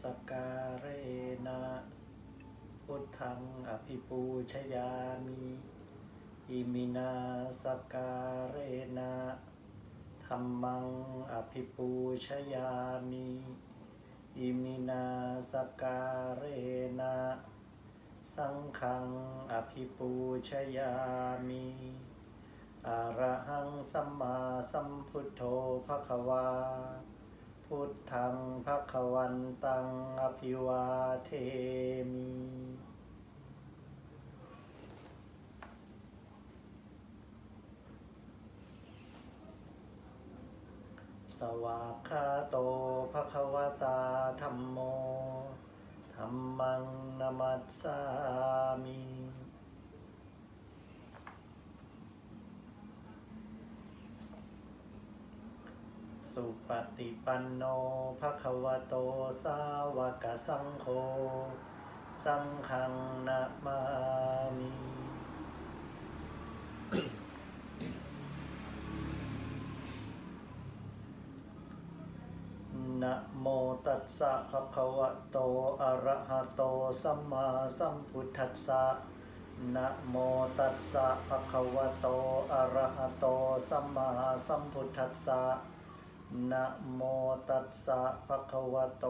สการเรนะพุทธังอภิปูชยามิอิมินาสการเรนะธรรมังอภิปูชยามิอิมินาสการเรนะสังฆังอภิปูชยามิอะระหังสัมมาสัมพุทโธภะคะวา พุทธังภะควันตังอภิวาเทมิ สวากขาโตภะควตาธัมโมธัมมังนามัสสามิ สุปฏิปันโนภะคะวะโตสาวกสังโฆสังฆังนะมามินะโมตัสสะภะคะวะโต อะระหะโต สัมมาสัมพุทธัสสะนะโมตัสสะภะคะวะโต อะระหะโต สัมมาสัมพุทธัสสะ นะโมตัสสะภะคะวะโต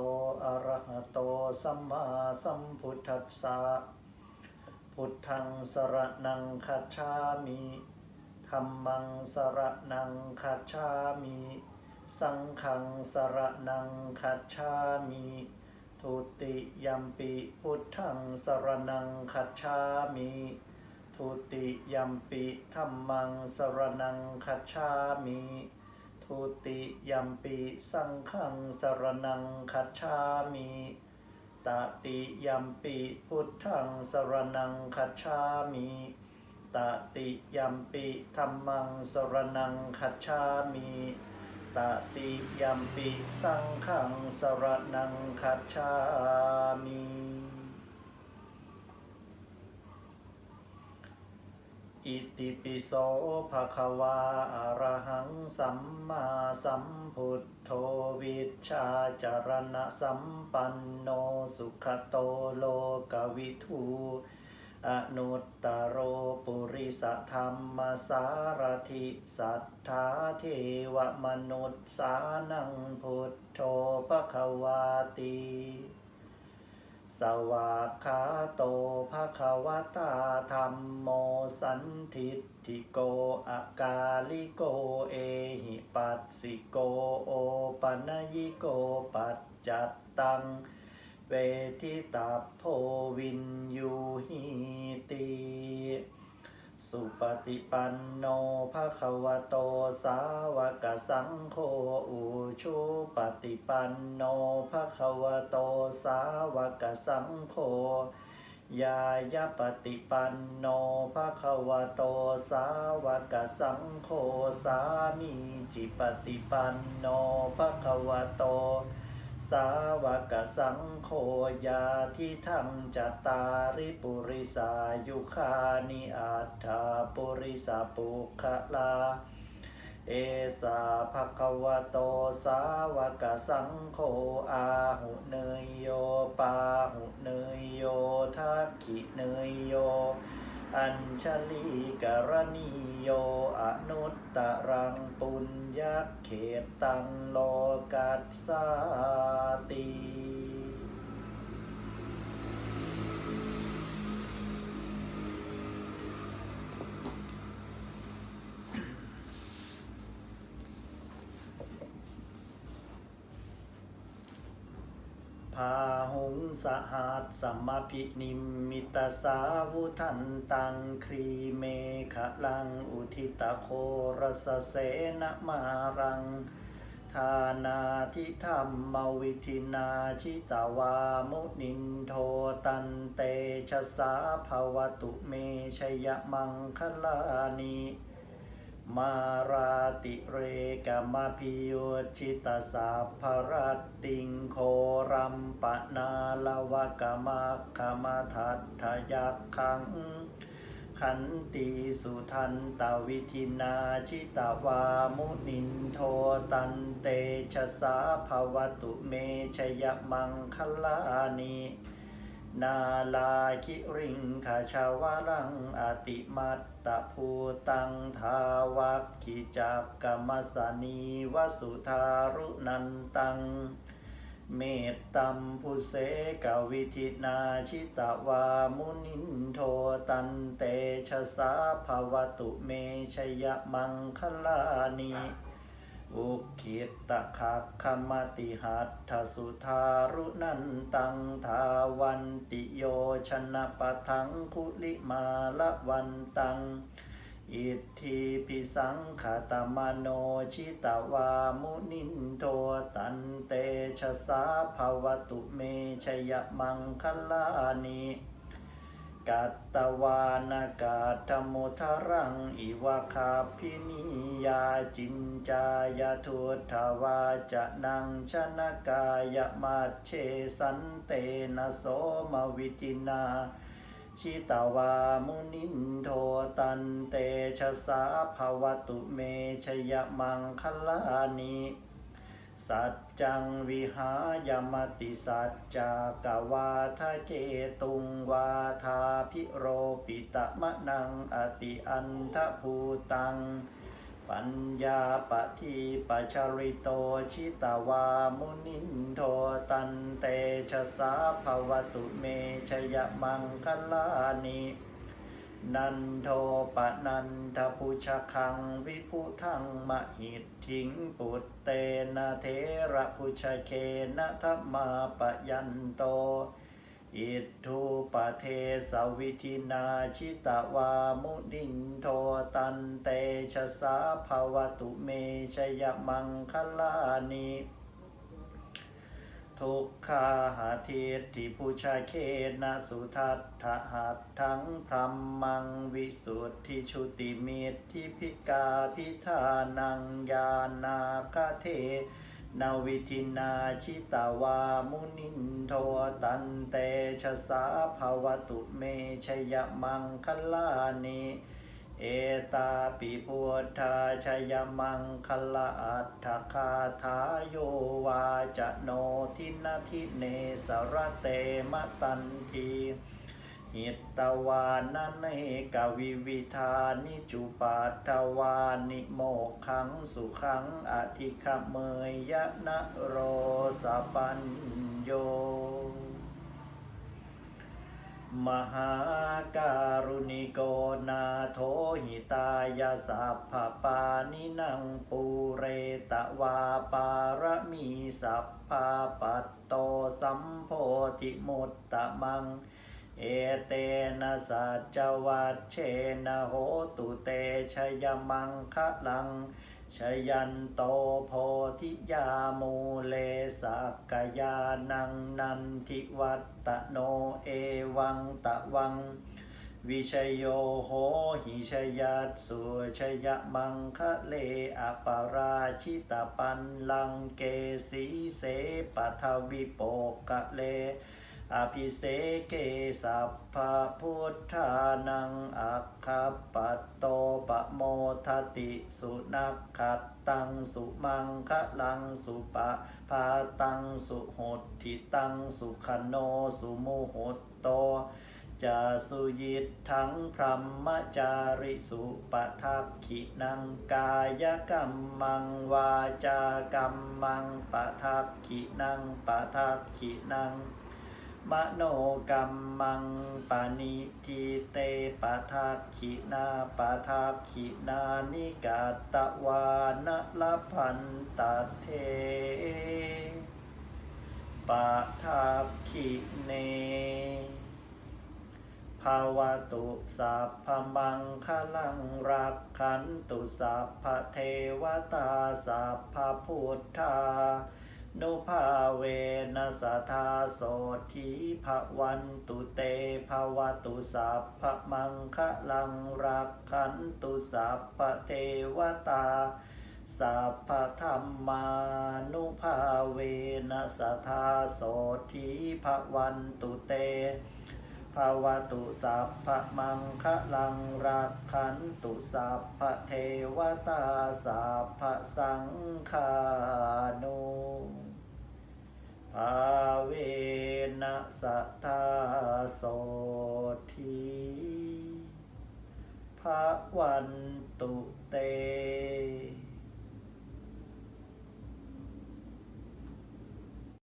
อะระหะโต สัมมาสัมพุทธัสสะ พุทธังสรณังคัจฉามิธัมมังสรณังคัจฉามิ สังฆังสรณังคัจฉามิทุติยัมปิพุทธังสรณังคัจฉามิทุติยัมปิธัมมังสรณังคัจฉามิ ทุติยัมปิสังฆังสรณังคัจฉามิตติยัมปิพุทธังสรณังคัจฉามิตติยัมปิธัมมังสรณังคัจฉามิตติยัมปิสังฆังสรณังคัจฉามิ อิติปิโสภะคะวาอะระหังสัมมาสัมพุทโธวิชชาจารณะสัมปันโนสุขโตโลกวิทูอนุตตโรปุริสธรรมสารถิสัทธาเทวมนุษย์สานังพุทโธภะคะวาติ สวาคาโตภะคะวตาธรรมโมสันทิทิโกอากาลิโกเอหิปัสสิโกโอปัญญิโกปัจจัตตัง เวทิตาโพวินยูหิติ สุปฏิปันโนภะคะวะโตสาวกสังโฆอุชุปฏิปันโนภะคะวะโตสาวกสังโฆยายาปฏิปันโนภะคะวะโตสาวกสังโฆสามีจิปฏิปันโนภะคะวะโต สาวกสังโฆยาทิทังจตาริปุริสายุคานิอัฏฐาปุริสาปุคลา เอสาภคะวะโตสาวกสังโฆอาหุเนยโยปาหุเนยโยทักขิเนยโย อัญชลีกรณีโยอนุตตรังปุญญเขตตังโลกัสสาติาหุงสหัสสัมมพินิมมิตสาวุทันตังครีเมขลังอุทิตโครสเสนมารัง ทานาทิธรรมวิธินาชิตาวามุนินโทตันเตชะสาภวตุเมชยมังคลานิ มาราติเรกมพิโยชิตาสาภรัตติงโครัมปนาลวกมะขมทัตทยักขัง ขันติสุทันตวิธินาชิตาวามุนินโทตันเตชะสาภวตุเมชยมังคลานิ นาลาคิริงขาชาวรังอติมัตตภูตังทาวักขิจักกรรมสนีวสุธารุนันตัง เมตตัมพุเสกวิธินาชิตวามุนินโทตันเตชะสาภวตุเมชยมังคลานิ อุคิตตะคักขมติหัตถสุธารุนันตังทาวันติโยชนะปะทังคุลิมาละวันตัง อิทธิพิสังขตมโนชิตวามุนินโทตันเตชะสาภวตุเมชยมังคลานิ กัตตวานากาธมุทรังอิวะคาพินิยาจินจายทุทวาจะนังชนะกายมาเชสันเตนะโสมวิตินาชิตาวามุนินโทตันเตชะสาภวตุเมชยมังคลานิสัจจังวิหายมติสัจจากวาทะเกตุงวาทาพิโรปิตะมะนังอติอันทะภูตัง ปัญญาปะทีปัชริโตชิตาวามุนินโทตันเตชะสาภวตุเมชยมังคลานิ นันโทปนันทปุชคังวิพุทังมหิตถิงปุตเตนะเทระพุชเคนะธรรมาปยันโต อิทธุปเทสวิธินาชิตวามุนินโทตันเตชะสาภวตุเมชยมังคลานิ ทุกขาหาทิตทิพุชาเคนะสุทัตถหัตทั้งพรัมมังวิสุทธิชุติมิตทิพิกาพิธานังยานาคาเทนาวิธินาชิตาวามุนินโทตันเตชะสาภาวตุเมชยมังคลานิ เอตาปิพุทธาชยมังคลาอัตถคาทาโยวาจโนทินาทิเนสรเตมตันทีหิตตวานันเนกวิวิธานิจุปัตตวานิโมขังสุขังอธิคเมยยะนะโรสปัญโย มหาการุณิโกนาโทหิตายาสัพพปานินังปูเรตวาปารมีสัพพาปัตโตสัมโพธิมุตตะมัง เอเตนะสัจวัตเชนะโหตุเตชยมังคะลัง ชยันโตโพธิยาโมเลสักกยานังนันทิวัตตโนเอวังตะวัง วิชยโยโหหิชยัตสุชยมังคะเลอปาราชิตปันลังเกสีเสปทวิโปกะเล อภิเสเกสัพพะพุทธานังอัคคปัตโตปโมทติสุนักขัดตังสุมังคะลังสุปะพาตังสุหดทิตังสุขโนสุโมหตโตจะสุยิตทั้งพรหมจาริสุปทักขินังกายกรรมังวาจากรรมังปทักขินังปทักขินัง มโนกรรมังปานิทิเตปะทักขินาปะทักขินานิกาตะวานะละพันตะเทปะทักขิเนภาวตุสัพพมังคลังรักขันตุสัพพเทวตาสัพพพุทธา นุภาเวนัสธาโสธีภวันตุเตภวตุสัพพมังคลังรักขันตุสัพพเทวตาสัพพธรรมานุภาเวนัสธาโสธีภวันตุเต ภาวตุสัพพะมังคะลังรักขันตุสัพพะเทวตาสัพพะสังฆานุภาเวนัสทธาโสทีภะวันตุเต